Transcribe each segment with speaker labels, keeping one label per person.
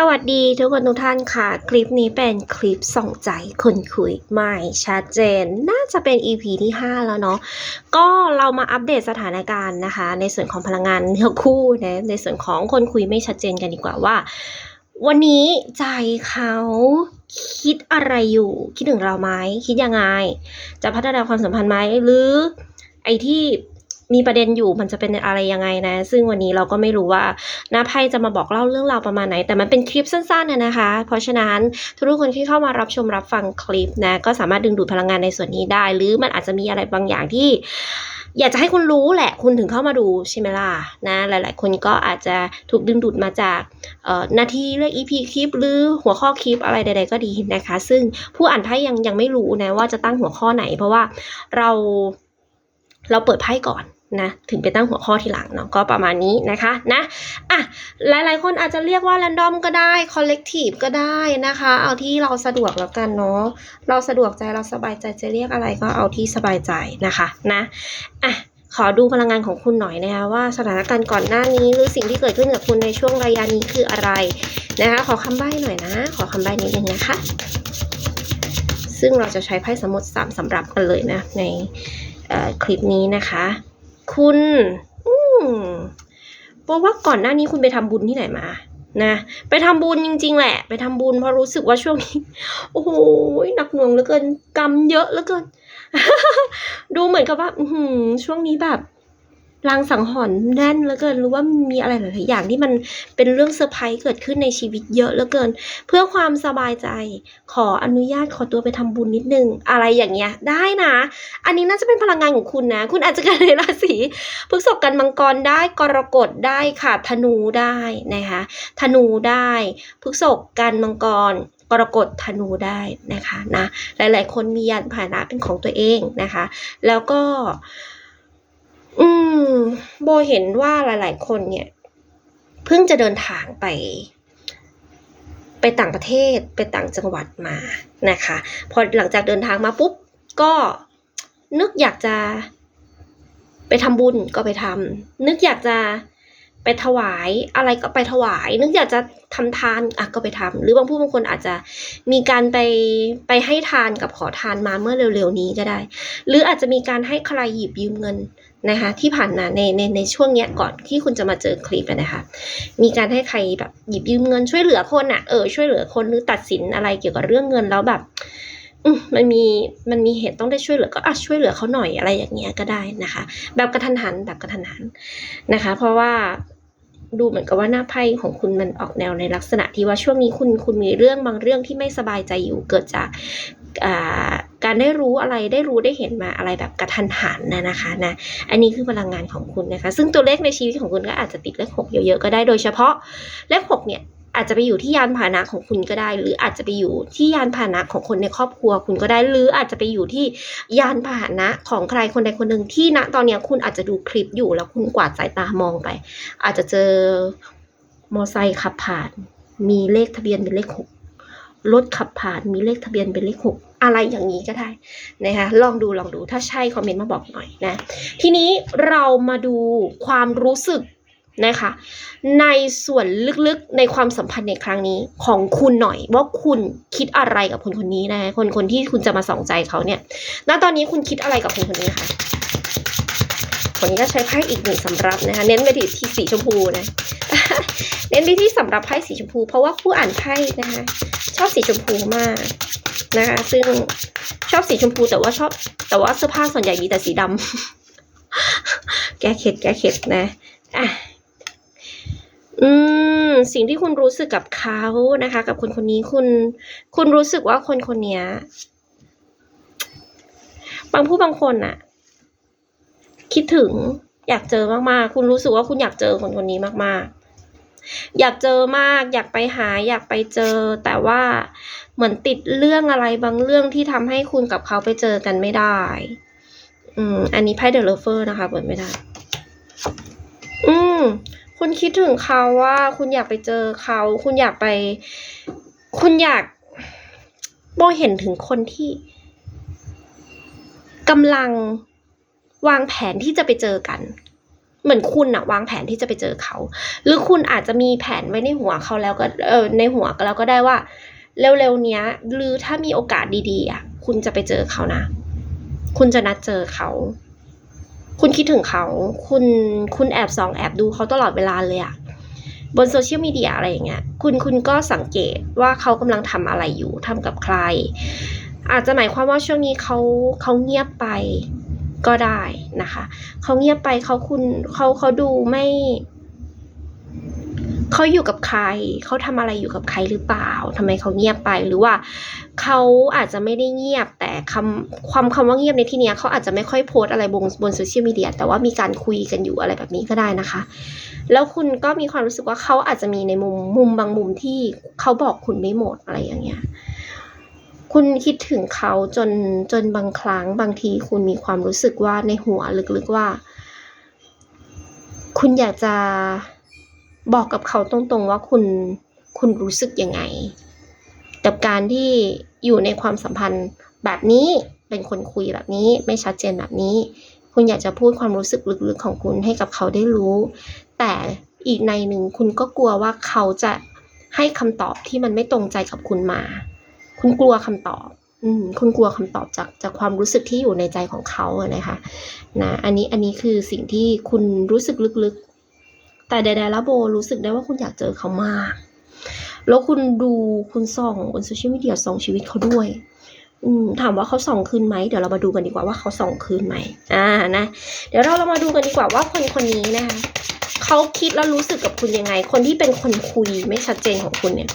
Speaker 1: สวัสดีทุกคนทุกท่านค่ะ คลิปนี้เป็นคลิปส่องใจคนคุยไม่ชัดเจน น่าจะเป็น EP ที่ 5 แล้วเนาะก็เรามาอัปเดตสถานการณ์นะคะ ในส่วนของพลังงานเนื้อคู่นะในส่วนของคนคุยไม่ชัดเจนกันดีกว่าว่า วันนี้ใจเขาคิดอะไรอยู่ คิดถึงเราไหมคิดยังไง จะพัฒนาความสัมพันธ์ไหมหรือไอ้ที่ มีประเด็นอยู่มันจะเป็นอะไรยังไงนะ ซึ่งวันนี้เราก็ไม่รู้ว่าน้าไพ่จะมาบอกเล่าเรื่องราวประมาณไหน แต่มันเป็นคลิปสั้นๆนะนะคะ เพราะฉะนั้นทุกคนที่เข้ามารับชมรับฟังคลิปนะ ก็สามารถดึงดูดพลังงานในส่วนนี้ได้ หรือมันอาจจะมีอะไรบางอย่างที่อยากจะให้คุณรู้แหละคุณถึงเข้ามาดูใช่ไหมล่ะนะ หลาย ๆ คนก็อาจจะถูกดึงดูดมาจากหนาทีเลือก EP คลิป หรือหัวข้อคลิปอะไรใด ๆ ก็ดีนะคะ ซึ่งผู้อ่านไพ่ยังยังไม่รู้นะว่าจะตั้งหัวข้อไหน เพราะว่าเราเราเปิดไพ่ก่อน นะถึงไปตั้งหัวข้อทีหลังเนาะก็ประมาณนี้นะคะนะอะหลายๆ คนอาจจะเรียกว่า r รนดอมก็ได้ collective ก็ได้นะคะ เอาที่เราสะดวกแล้วกันเนาะเราสะดวกใจเราสบายใจจะเรียกอะไรก็เอาที่สบายใจนะคะนะอะขอดูพลังงานของคุณหน่อยนะคะว่าสถานการณ์ก่อนหน้านี้หรือสิ่งที่เกิดขึ้นกับคุณในช่วงระยะนี้คืออะไรนะคะขอคำใบ้หน่อยนะ ขอคำใบ้นิดนึงนะคะ ซึ่งเราจะใช้ไพ่สมุดสามสำหรับกันเลยนะในคลิปนี้นะคะ คุณ อืมเพราะว่าก่อนหน้านี้คุณไปทำบุญที่ไหนมา นะ ไปทำบุญจริง ๆ แหละ ไปทำบุญเพราะรู้สึกว่าช่วงนี้ โอ้โหหนักหน่วงเหลือเกิน กรรมเยอะเหลือเกิน ดูเหมือนกับว่าอืช่วงนี้แบบ ลางสังหรณ์แน่นเหลือเกินหรือว่ามีอะไรหลายๆอย่างที่มันเป็นเรื่องเซอร์ไพรส์เกิดขึ้นในชีวิตเยอะเหลือเกิน เพื่อความสบายใจขออนุญาตขอตัวไปทำบุญนิดนึง อะไรอย่างเงี้ยได้นะ อันนี้น่าจะเป็นพลังงานของคุณนะ คุณอาจจะเกิดในราศีพฤษภกันมังกรได้กรกฎได้ค่ะธนูได้นะคะธนูได้พฤษภกันมังกรกรกฎธนูได้นะคะนะหลาย ๆ คนมียานพาหนะเป็นของตัวเองนะคะ แล้วก็ อืม โบเห็นว่าหลาย ๆ คนเนี่ย เพิ่งจะเดินทางไป ไปต่างประเทศไปต่างจังหวัดมานะคะ พอหลังจากเดินทางมาปุ๊บ ก็นึกอยากจะ ไปทำบุญก็ไปทำนึกอยากจะ ไปถวายอะไรก็ไปถวาย นึกอยากจะทำทานอะก็ไปทำหรือบางผู้บางคนอาจจะมีการไปไปให้ทานกับขอทานมาเมื่อเร็วๆนี้ก็ได้ หรืออาจจะมีการให้ใครหยิบยืมเงินนะคะที่ผ่านมาในในในช่วงเนี้ยก่อนที่คุณจะมาเจอคลิปนะคะมีการให้ใครแบบหยิบยืมเงินช่วยเหลือคนอะเออช่วยเหลือคนหรือตัดสินอะไรเกี่ยวกับเรื่องเงินแล้วแบบ มันมีมันมีเหตุต้องได้ช่วยเหลือก็อะช่วยเหลือเขาหน่อยอะไรอย่างเงี้ยก็ได้นะคะ แบบกระทันหันแบบกระทันหันนะคะ เพราะว่าดูเหมือนกับว่าหน้าไพ่ของคุณมันออกแนวในลักษณะที่ว่าช่วงนี้คุณคุณมีเรื่องบางเรื่องที่ไม่สบายใจอยู่เกิดจากการได้รู้อะไรได้รู้ได้เห็นมาอะไรแบบกระทันหันนะนะคะนะอันนี้คือพลังงานของคุณนะคะ ซึ่งตัวเลขในชีวิตของคุณก็อาจจะติดเลขหกเยอะๆก็ได้โดยเฉพาะเลขหกเนี่ย อาจจะไปอยู่ที่ยานพาหนะของคุณก็ได้ หรืออาจจะไปอยู่ที่ยานพาหนะของคนในครอบครัวคุณก็ได้ หรืออาจจะไปอยู่ที่ยานพาหนะของใครคนใดคนหนึ่งที่ณตอนนี้คุณอาจจะดูคลิปอยู่แล้วคุณกวาดสายตามองไป อาจจะเจอมอไซค์ขับผ่าน มีเลขทะเบียนเป็นเลขหกรถขับผ่านมีเลขทะเบียนเป็นเลขหกอะไรอย่างนี้ก็ได้นะคะลองดูลองดูถ้าใช่คอมเมนต์มาบอกหน่อยนะ ทีนี้เรามาดูความรู้สึก นะคะ ในส่วนลึกๆในความสัมพันธ์ในครั้งนี้ของคุณหน่อยว่าคุณคิดอะไรกับคนคนนี้นะคะคนคนที่คุณจะมาส่องใจเขาเนี่ยณตอนนี้คุณคิดอะไรกับคนคนนี้คะคนนี้ก็ใช้ไพ่อีกหนึ่งสำรับนะคะ เน้นไปที่ที่สีชมพูนะเน้นไปที่สำรับไพ่สีชมพู เพราะว่าผู้อ่านไพ่นะคะชอบสีชมพูมากนะคะ ซึ่งชอบสีชมพูแต่ว่าชอบ แต่ว่าเสื้อผ้าส่วนใหญ่มีแต่สีดำแก้เข็ดแก้เข็ดนะอะ อืม สิ่งที่คุณรู้สึกกับเขานะคะ กับคนคนนี้คุณ คุณรู้สึกว่าคนคนเนี้ยบางผู้บางคนอะคิดถึง อยากเจอมากๆ คุณรู้สึกว่าคุณอยากเจอคนคนนี้มากๆ อยากเจอมาก อยากไปหา อยากไปเจอ แต่ว่าเหมือนติดเรื่องอะไรบางเรื่องที่ทำให้คุณกับเขาไปเจอกันไม่ได้ อืม อันนี้ไพ่เดอะเลเฟอร์นะคะ เปิดไม่ได้ อืม คุณคิดถึงเขาว่า คุณอยากไปเจอเขา คุณอยากไป คุณอยากโบเห็นถึงคนที่กำลังวางแผนที่จะไปเจอกัน เหมือนคุณอะวางแผนที่จะไปเจอเขา หรือคุณอาจจะมีแผนไว้ในหัวเขาแล้วก็เออในหัวก็แล้วก็ได้ว่า เร็วๆเนี้ย หรือถ้ามีโอกาสดีๆอะคุณจะไปเจอเขานะ คุณจะนัดเจอเขา คุณคิดถึงเขา คุณคุณแอบส่องแอบดูเขาตลอดเวลาเลยอะบนโซเชียลมีเดียอะไรอย่างเงี้ยคุณคุณก็สังเกตว่าเขากำลังทำอะไรอยู่ทำกับใคร อาจจะหมายความว่าช่วงนี้เขาเขาเงียบไปก็ได้นะคะ เขาเงียบไปเขาคุณเขาเขาดูไม่ เขาอยู่กับใคร เขาทำอะไรอยู่กับใครหรือเปล่าทำไมเขาเงียบไป หรือว่าเขาอาจจะไม่ได้เงียบ แต่คำความคำว่าเงียบในที่นี้เขาอาจจะไม่ค่อยโพสอะไรบนบนโซเชียลมีเดีย แต่ว่ามีการคุยกันอยู่อะไรแบบนี้ก็ได้นะคะ แล้วคุณก็มีความรู้สึกว่าเขาอาจจะมีในมุมมุมบางมุมที่เขาบอกคุณไม่หมดอะไรอย่างเงี้ย คุณคิดถึงเขาจนจนบางครั้งบางทีคุณมีความรู้สึกว่าในหัวลึกๆว่า คุณอยากจะ บอกกับเขาตรงๆว่าคุณคุณรู้สึกยังไง กับการที่อยู่ในความสัมพันธ์แบบนี้เป็นคนคุยแบบนี้ไม่ชัดเจนแบบนี้ คุณอยากจะพูดความรู้สึกลึกๆของคุณให้กับเขาได้รู้ แต่อีกในหนึ่งคุณก็กลัวว่าเขาจะให้คำตอบที่มันไม่ตรงใจกับคุณมา คุณกลัวคำตอบ อืม คุณกลัวคำตอบจากจากความรู้สึกที่อยู่ในใจของเขาอะนะคะ นะ อันนี้อันนี้คือสิ่งที่คุณรู้สึกลึกๆ แต่ใดๆแล้วโบรู้สึกได้ว่าคุณอยากเจอเขามาก แล้วคุณดูคุณส่องบนโซเชียลมีเดียส่องชีวิตเขาด้วยถามว่าเขาส่องคืนไหมเดี๋ยวเรามาดูกันดีกว่าว่าเขาส่องคืนไหมอ่านะ เดี๋ยวเราเรามาดูกันดีกว่าว่าคนคนนี้นะคะเขาคิดแล้วรู้สึกกับคุณยังไง คนที่เป็นคนคุยไม่ชัดเจนของคุณเนี่ย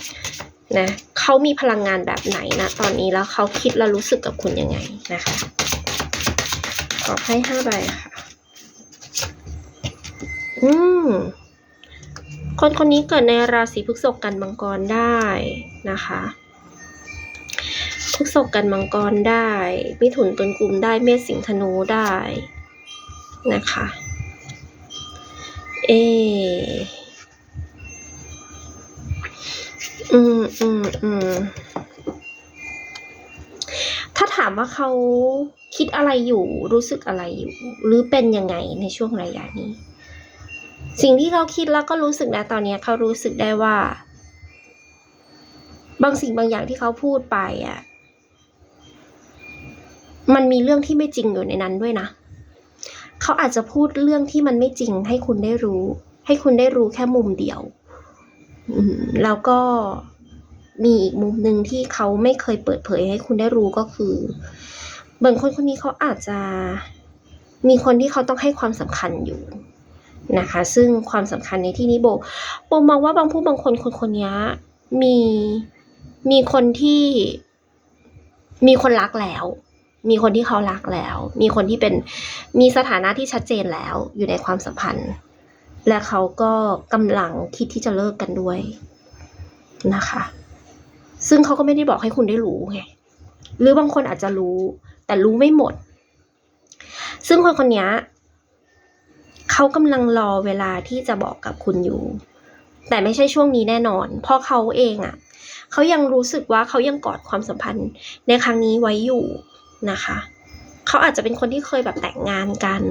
Speaker 1: นะเขามีพลังงานแบบไหนนะตอนนี้แล้วเขาคิดแล้วรู้สึกกับคุณยังไงนะคะขอให้ห้าใบค่ะ อืม คนคนนี้เกิดในราศีพฤษภกันมังกรได้นะคะพฤษภกันมังกรได้มิถุนตุลกุมได้เมษสิงห์ธนูได้นะคะเออืมอืมอืมถ้าถามว่าเขาคิดอะไรอยู่รู้สึกอะไรอยู่ หรือเป็นยังไงในช่วงระยะนี้ สิ่งที่เขาคิดแล้วก็รู้สึกนะตอนนี้เขารู้สึกได้ว่า บางสิ่งบางอย่างที่เขาพูดไปอะ มันมีเรื่องที่ไม่จริงอยู่ในนั้นด้วยนะเขาอาจจะพูดเรื่องที่มันไม่จริง ให้คุณได้รู้ ให้คุณได้รู้แค่มุมเดียวแล้วก็มีอีกมุมหนึ่งที่เขาไม่เคยเปิดเผยให้คุณได้รู้ก็คือเหมือนคนคนนี้เขาอาจจะมีคนที่เขาต้องให้ความสำคัญอยู่ นะคะ ซึ่งความสำคัญในที่นี้โบโบมองว่าบางผู้บางคนคนคนนี้มีมีคนที่มีคนรักแล้ว มีคนที่เขารักแล้ว มีคนที่เป็นมีสถานะที่ชัดเจนแล้วอยู่ในความสัมพันธ์ และเขาก็กำลังคิดที่จะเลิกกันด้วยนะคะ ซึ่งเขาก็ไม่ได้บอกให้คุณได้รู้ไงหรือบางคนอาจจะรู้ แต่รู้ไม่หมด ซึ่งคนคนนี้ เขากำลังรอเวลาที่จะบอกกับคุณอยู่ แต่ไม่ใช่ช่วงนี้แน่นอน เพราะเขาเองอะ่ะเขายังรู้สึกว่าเขายังกอดความสัมพันธ์ในครั้งนี้ไว้อยู่นะคะเขาอาจจะเป็นคนที่เคยแบบแต่งงานกัน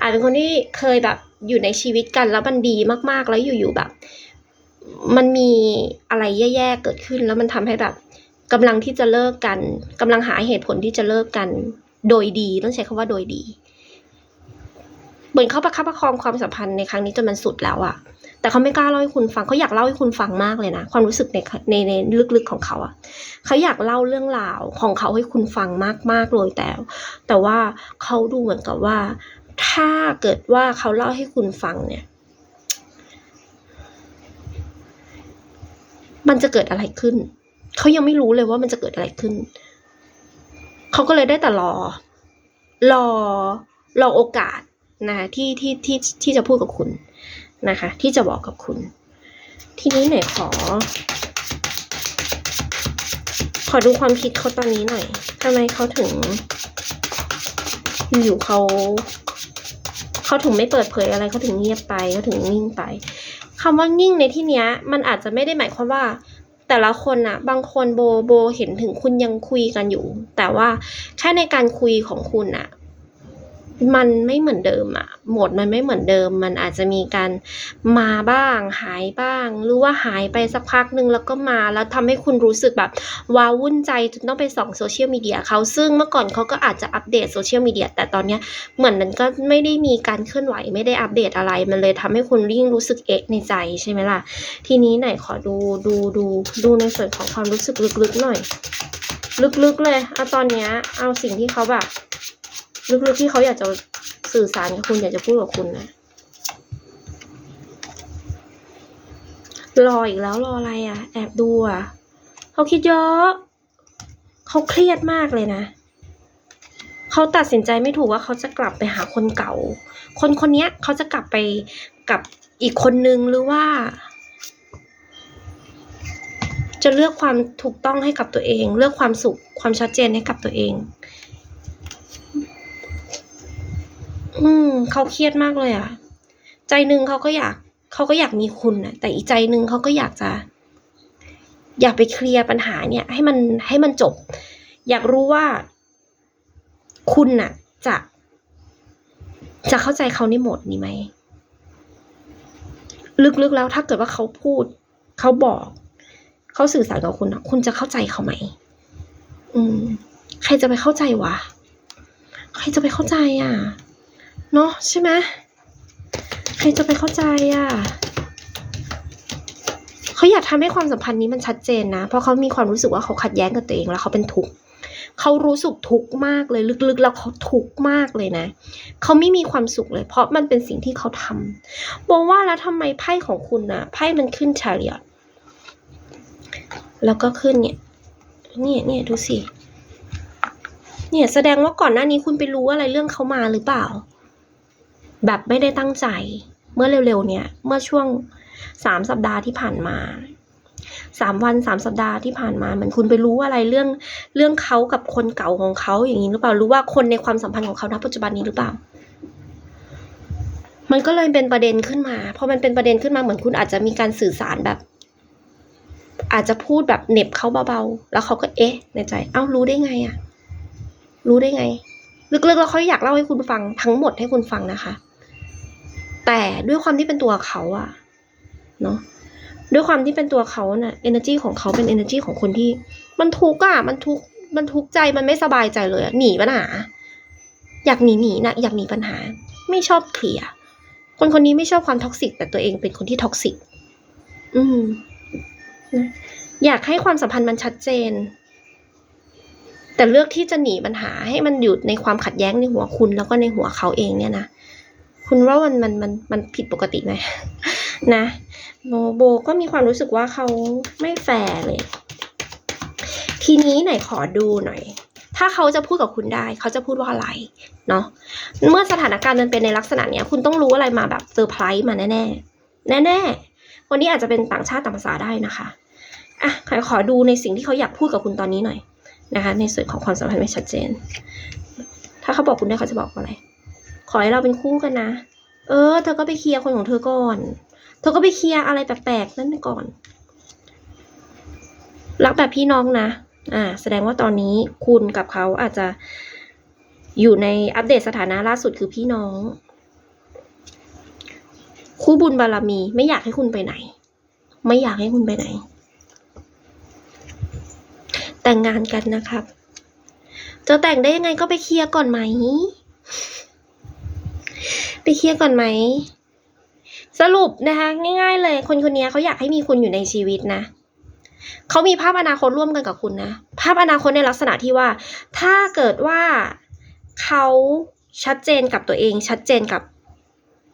Speaker 1: อาจเป็นคนที่เคยแบบอยู่ในชีวิตกันแล้วมันดีมากๆ แล้วอยู่ๆแบบ มันมีอะไรแย่ๆเกิดขึ้น แล้วมันทำให้แบบกำลังที่จะเลิกกันกำลังหาเหตุผลที่จะเลิกกัน โดยดีต้องใช้คำว่าโดยดี เหมือนเขาประคับประคองความสัมพันธ์ในครั้งนี้จนมันสุดแล้วอะแต่เขาไม่กล้าเล่าให้คุณฟังเขาอยากเล่าให้คุณฟังมากเลยนะความรู้สึกในในในลึกๆของเขาอะเขาอยากเล่าเรื่องราวของเขาให้คุณฟังมากๆเลยแต่ แต่ว่าเขาดูเหมือนกับว่า ถ้าเกิดว่าเขาเล่าให้คุณฟังเนี่ย มันจะเกิดอะไรขึ้น เขายังไม่รู้เลยว่ามันจะเกิดอะไรขึ้น เขาก็เลยได้แต่รอ รอรอโอกาส นะที่ที่ที่ที่จะพูดกับคุณนะคะ ที่จะบอกกับคุณ ทีนี้ไหนขอ ขอดูความคิดเขาตอนนี้หน่อยทำไมเขาถึง อยู่เขาเขาถึงไม่เปิดเผยอะไรเขาถึงเงียบไปเขาถึงนิ่งไปคำว่านิ่งในที่เนี้ย มันอาจจะไม่ได้หมายความว่า แต่ละคนอะบางคนโบโบเห็นถึงคุณยังคุยกันอยู่ แต่ว่าแค่ในการคุยของคุณอะ มันไม่เหมือนเดิมอะโหมดมันไม่เหมือนเดิม มันอาจจะมีการมาบ้าง หายบ้าง หรือว่าหายไปสักพักหนึ่งแล้วก็มาแล้วทำให้คุณรู้สึกแบบว้าวุ่นใจจนต้องไปส่องโซเชียลมีเดียเขาซึ่งเมื่อก่อนเขาก็อาจจะอัปเดตโซเชียลมีเดียแต่ตอนเนี้ยเหมือนมันก็ไม่ได้มีการเคลื่อนไหวไม่ได้อัปเดตอะไร มันเลยทำให้คุณยิ่งรู้สึกเอะในใจใช่ไหมล่ะ ทีนี้ไหนขอดูดูดูดูในส่วนของความรู้สึกลึกๆหน่อย ลึกๆเลยเอาตอนเนี้ยเอาสิ่งที่เขาแบบ ลึกๆที่เขาอยากจะสื่อสารกับคุณอยากจะพูดกับคุณนะรออีกแล้วรออะไรอะ แอบดูอะเขาคิดเยอะเขาเครียดมากเลยนะเขาตัดสินใจไม่ถูกว่าเขาจะกลับไปหาคนเก่า คนคนเนี้ยเขาจะกลับไปกับอีกคนนึงหรือว่า จะเลือกความถูกต้องให้กับตัวเอง เลือกความสุขความชัดเจนให้กับตัวเอง อืมเขาเครียดมากเลยอะใจหนึ่งเขาก็อยากเขาก็อยากมีคุณนะแต่อีกใจหนึ่งเขาก็อยากจะ อยากไปเคลียร์ปัญหาเนี่ย ให้มันให้มันจบ อยากรู้ว่า คุณน่ะ จะ จะเข้าใจเขาในโหมดนี้ไหมลึกๆแล้วถ้าเกิดว่าเขาพูด เขาบอก เขาสื่อสารกับคุณอะคุณจะเข้าใจเขาไหมอืม ใครจะไปเข้าใจวะใครจะไปเข้าใจอะ เนาะใช่ไหมใครจะไปเข้าใจอะเขาอยากทำให้ความสัมพันธ์นี้มันชัดเจนนะ เพราะเขามีความรู้สึกว่าเขาขัดแย้งกับตัวเองแล้วเขาเป็นทุกข์เขารู้สึกทุกข์มากเลยลึกๆ แล้วเขาทุกข์มากเลยนะ เขาไม่มีความสุขเลย เพราะมันเป็นสิ่งที่เขาทำบอกว่าแล้วทำไมไพ่ของคุณนะไพ่มันขึ้นชาเลียตแล้วก็ขึ้นเนี่ยเนี่ยเนี่ยดูสิเนี่ยแสดงว่าก่อนหน้านี้คุณไปรู้อะไรเรื่องเขามาหรือเปล่า แบบไม่ได้ตั้งใจ เมื่อเร็วๆ เนี่ย เมื่อช่วงสามสัปดาห์ที่ผ่านมาสามวันสามสัปดาห์ที่ผ่านมาเหมือนคุณไปรู้อะไรเรื่องเรื่องเขากับคนเก่าของเขาอย่างนี้หรือเปล่ารู้ว่าคนในความสัมพันธ์ของเขาณปัจจุบันนี้หรือเปล่า มันก็เลยเป็นประเด็นขึ้นมาพอมันเป็นประเด็นขึ้นมาเหมือนคุณอาจจะมีการสื่อสารแบบ อาจจะพูดแบบเน็บเขาเบาๆแล้วเขาก็เอ๊ะ ในใจ เอ้ารู้ได้ไงอะรู้ได้ไง ลึกๆแล้วเขาอยากเล่าให้คุณฟังทั้งหมดให้คุณฟังนะคะ แต่ด้วยความที่เป็นตัวเขาอะเนาะด้วยความที่เป็นตัวเขาเนะ่ะ energy ของเขาเป็น energy ของคนที่ มันทุกข์อะมันทุกข์มันทุกข์ใจมันไม่สบายใจเลยอะหนีปัญหา อยากหนีหนีนะอยากหนีปัญหา ไม่ชอบเคลียร์คนคนนี้ไม่ชอบความท็อกซิกแต่ตัวเองเป็นคนที่ท็อกซิกอืมนะอยากให้ความสัมพันธ์มันชัดเจน แต่เลือกที่จะหนีปัญหาให้มันอยู่ในความขัดแย้งในหัวคุณแล้วก็ในหัวเขาเองเนี่ยนะ คุณว่ามันมันมันมันผิดปกติไหมนะโบโบก็มีความรู้สึกว่าเขาไม่แฟร์เลย ทีนี้ไหนขอดูหน่อย ถ้าเขาจะพูดกับคุณได้ เขาจะพูดว่าอะไรเนาะเมื่อสถานการณ์มันเป็นในลักษณะเนี้ย คุณต้องรู้อะไรมาแบบเซอร์ไพรส์มาแน่แน่แน่แน่ๆวันนี้อาจจะเป็นต่างชาติต่างภาษาได้นะคะอะขอดูในสิ่งที่เขาอยากพูดกับคุณตอนนี้หน่อยนะคะ ในส่วนของความสัมพันธ์ไม่ชัดเจน ถ้าเขาบอกคุณได้เขาจะบอกว่าอะไร ขอให้เราเป็นคู่กันนะ เออ เธอก็ไปเคลียร์คนของเธอก่อน เธอก็ไปเคลียร์อะไรแปลกๆนั่นไปก่อน รักแบบพี่น้องนะ อ่า แสดงว่าตอนนี้คุณกับเขาอาจจะอยู่ในอัปเดตสถานะล่าสุดคือพี่น้อง คู่บุญบารมี ไม่อยากให้คุณไปไหน ไม่อยากให้คุณไปไหน แต่งงานกันนะครับ จะแต่งได้ยังไงก็ไปเคลียร์ก่อนไหม ไปเคลียร์ก่อนไหม สรุปนะคะ ง่าย ๆ เลย คนคนนี้เขาอยากให้มีคุณอยู่ในชีวิตนะเขามีภาพอนาคตร่วมกันกับคุณนะ ภาพอนาคตในลักษณะที่ว่า ถ้าเกิดว่าเขาชัดเจนกับตัวเอง ชัดเจนกับ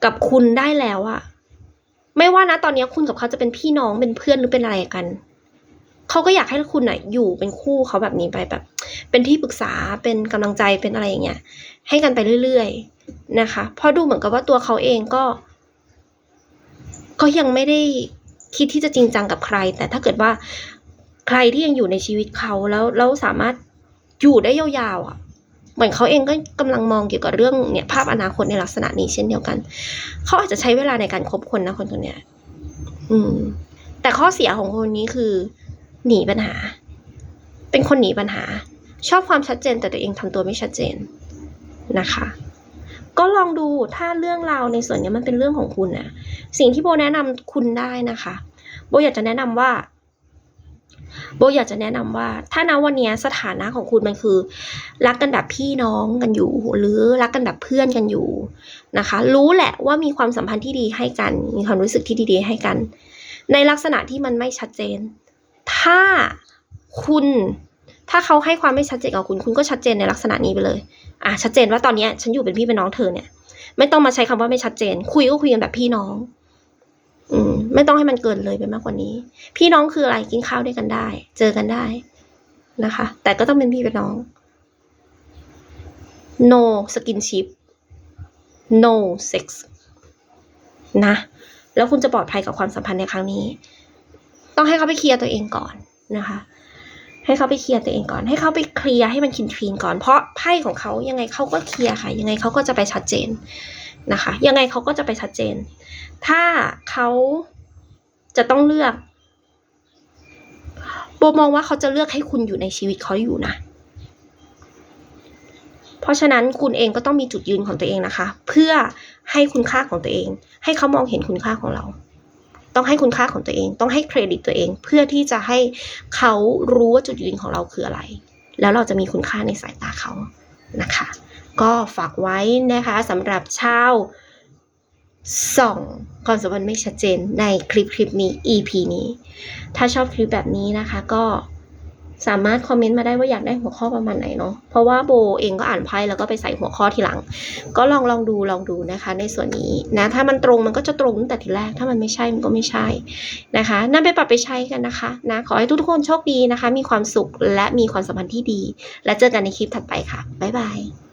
Speaker 1: กับคุณได้แล้วอะไม่ว่านะตอนนี้คุณกับเขาจะเป็นพี่น้องเป็นเพื่อนหรือเป็นอะไรกัน เขาก็อยากให้คุณอะอยู่เป็นคู่เขาแบบนี้ไปแบบ เป็นที่ปรึกษาเป็นกำลังใจเป็นอะไรอย่างเงี้ยให้กันไปเรื่อยๆนะคะ เพราะดูเหมือนกับว่าตัวเขาเองก็ ก็ยังไม่ได้คิดที่จะจริงจังกับใคร แต่ถ้าเกิดว่าใครที่ยังอยู่ในชีวิตเขาแล้วแล้วสามารถอยู่ได้ยาวๆอะเหมือนเขาเองก็กำลังมองเกี่ยวกับเรื่องเนี่ยภาพอนาคตในลักษณะนี้เช่นเดียวกัน เขาอาจจะใช้เวลาในการคบคนนะคนตัวเนี้ย อืม แต่ข้อเสียของคนนี้คือ หนีปัญหา เป็นคนหนีปัญหา ชอบความชัดเจนแต่ตัวเองทำตัวไม่ชัดเจนนะคะ ก็ลองดูถ้าเรื่องราวในส่วนนี้มันเป็นเรื่องของคุณนะสิ่งที่โบแนะนำคุณได้นะคะ โบอยากจะแนะนำว่า โบอยากจะแนะนำว่า ถ้าณวันนี้สถานะของคุณมันคือ รักกันแบบพี่น้องกันอยู่ หรือรักกันแบบเพื่อนกันอยู่นะคะ รู้แหละว่ามีความสัมพันธ์ที่ดีให้กัน มีความรู้สึกที่ดีๆให้กัน ในลักษณะที่มันไม่ชัดเจน ถ้าคุณ ถ้าเขาให้ความไม่ชัดเจนกับคุณ คุณก็ชัดเจนในลักษณะนี้ไปเลย อะชัดเจนว่าตอนนี้ฉันอยู่เป็นพี่เป็นน้องเธอเนี่ย ไม่ต้องมาใช้คำว่าไม่ชัดเจน คุยก็คุยกันแบบพี่น้อง อืม ไม่ต้องให้มันเกินเลยไปมากกว่านี้ พี่น้องคืออะไรกินข้าวด้วยกันได้ เจอกันได้นะคะ แต่ก็ต้องเป็นพี่เป็นน้อง no skinship no sex นะ แล้วคุณจะปลอดภัยกับความสัมพันธ์ในครั้งนี้ ต้องให้เขาไปเคลียร์ตัวเองก่อนนะคะ ให้เขาไปเคลียร์ตัวเองก่อน ให้เขาไปเคลียร์ให้มันคินคลีนก่อน เพราะไพ่ของเขายังไงเขาก็เคลียร์ค่ะ ยังไงเขาก็จะไปชัดเจนนะคะ ยังไงเขาก็จะไปชัดเจน ถ้าเขาจะต้องเลือกโบมองว่าเขาจะเลือกให้คุณอยู่ในชีวิตเขาอยู่นะ เพราะฉะนั้นคุณเองก็ต้องมีจุดยืนของตัวเองนะคะ เพื่อให้คุณค่าของตัวเอง ให้เขามองเห็นคุณค่าของเรา ต้องให้คุณค่าของตัวเอง ต้องให้เครดิตตัวเอง เพื่อที่จะให้เขารู้ว่าจุดยืนของเราคืออะไร แล้วเราจะมีคุณค่าในสายตาเขานะคะ ก็ฝากไว้นะคะสำหรับชาวส่องความสัมพันธ์ไม่ชัดเจนในคลิปคลิปนี้ EP นี้ ถ้าชอบคลิปแบบนี้นะคะก็ สามารถคอมเมนต์มาได้ว่าอยากได้หัวข้อประมาณไหนเนาะเพราะว่าโบเองก็อ่านไพ่แล้วก็ไปใส่หัวข้อทีหลัง ก็ลองลองดูลองดูนะคะ ในส่วนนี้นะถ้ามันตรงมันก็จะตรงตั้งแต่ทีแรกถ้ามันไม่ใช่มันก็ไม่ใช่นะคะนำไปปรับไปใช้กันนะคะนะขอให้ทุกๆคนโชคดีนะคะ มีความสุขและมีความสัมพันธ์ที่ดี และเจอกันในคลิปถัดไปค่ะบ๊ายบาย